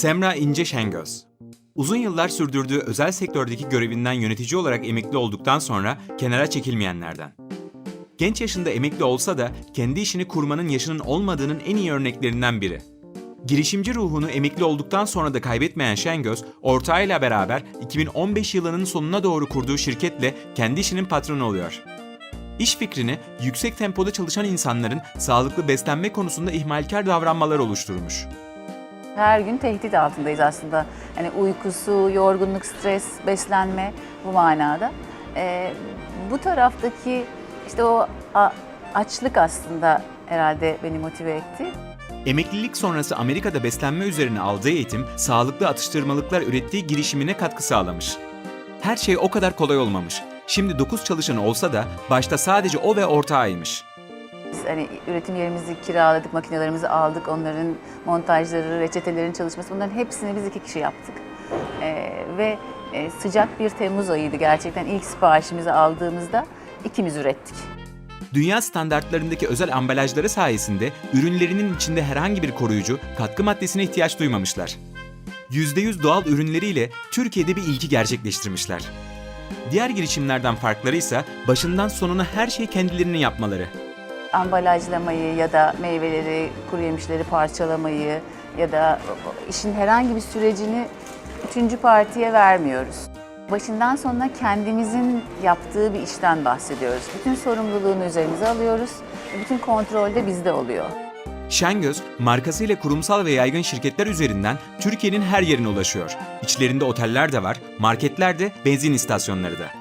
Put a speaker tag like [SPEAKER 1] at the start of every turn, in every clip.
[SPEAKER 1] Semra İnce Şengöz Uzun yıllar sürdürdüğü özel sektördeki görevinden yönetici olarak emekli olduktan sonra kenara çekilmeyenlerden. Genç yaşında emekli olsa da kendi işini kurmanın yaşının olmadığının en iyi örneklerinden biri. Girişimci ruhunu emekli olduktan sonra da kaybetmeyen Şengöz, ortağıyla beraber 2015 yılının sonuna doğru kurduğu şirketle kendi işinin patronu oluyor. İş fikrini yüksek tempoda çalışan insanların sağlıklı beslenme konusunda ihmalkar davranmalar oluşturmuş.
[SPEAKER 2] Her gün tehdit altındayız aslında. Hani uykusu, yorgunluk, stres, beslenme bu manada. Ee, bu taraftaki işte o açlık aslında herhalde beni motive etti.
[SPEAKER 1] Emeklilik sonrası Amerika'da beslenme üzerine aldığı eğitim, sağlıklı atıştırmalıklar ürettiği girişimine katkı sağlamış. Her şey o kadar kolay olmamış. Şimdi 9 çalışanı olsa da başta sadece o ve ortağıymış.
[SPEAKER 2] Biz hani üretim yerimizi kiraladık, makinelerimizi aldık, onların montajları, reçetelerin çalışması bunların hepsini biz iki kişi yaptık. Ee, ve e, sıcak bir Temmuz ayıydı gerçekten ilk siparişimizi aldığımızda ikimiz ürettik.
[SPEAKER 1] Dünya standartlarındaki özel ambalajları sayesinde ürünlerinin içinde herhangi bir koruyucu, katkı maddesine ihtiyaç duymamışlar. %100 doğal ürünleriyle Türkiye'de bir ilki gerçekleştirmişler. Diğer girişimlerden farkları ise başından sonuna her şeyi kendilerinin yapmaları.
[SPEAKER 2] Ambalajlamayı ya da meyveleri, kuru yemişleri parçalamayı ya da işin herhangi bir sürecini üçüncü partiye vermiyoruz. Başından sonuna kendimizin yaptığı bir işten bahsediyoruz. Bütün sorumluluğunu üzerimize alıyoruz. Bütün kontrol de bizde oluyor.
[SPEAKER 1] Şengöz, markasıyla kurumsal ve yaygın şirketler üzerinden Türkiye'nin her yerine ulaşıyor. İçlerinde oteller de var, marketler de, benzin istasyonları da.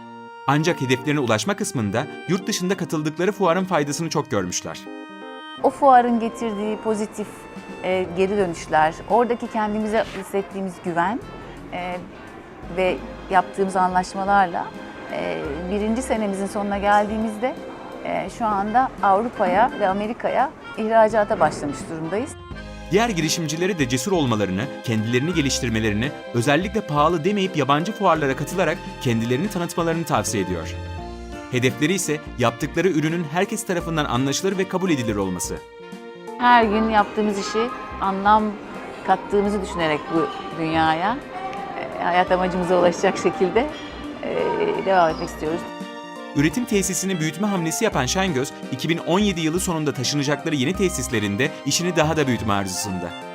[SPEAKER 1] Ancak hedeflerine ulaşma kısmında yurt dışında katıldıkları fuarın faydasını çok görmüşler.
[SPEAKER 2] O fuarın getirdiği pozitif e, geri dönüşler, oradaki kendimize hissettiğimiz güven e, ve yaptığımız anlaşmalarla e, birinci senemizin sonuna geldiğimizde e, şu anda Avrupa'ya ve Amerika'ya ihracata başlamış durumdayız.
[SPEAKER 1] Diğer girişimcilere de cesur olmalarını, kendilerini geliştirmelerini, özellikle pahalı demeyip yabancı fuarlara katılarak kendilerini tanıtmalarını tavsiye ediyor. Hedefleri ise yaptıkları ürünün herkes tarafından anlaşılır ve kabul edilir olması.
[SPEAKER 2] Her gün yaptığımız işi anlam kattığımızı düşünerek bu dünyaya e, hayat amacımıza ulaşacak şekilde e, devam etmek istiyoruz.
[SPEAKER 1] Üretim tesisini büyütme hamlesi yapan Şengöz, 2017 yılı sonunda taşınacakları yeni tesislerinde işini daha da büyütme arzusunda.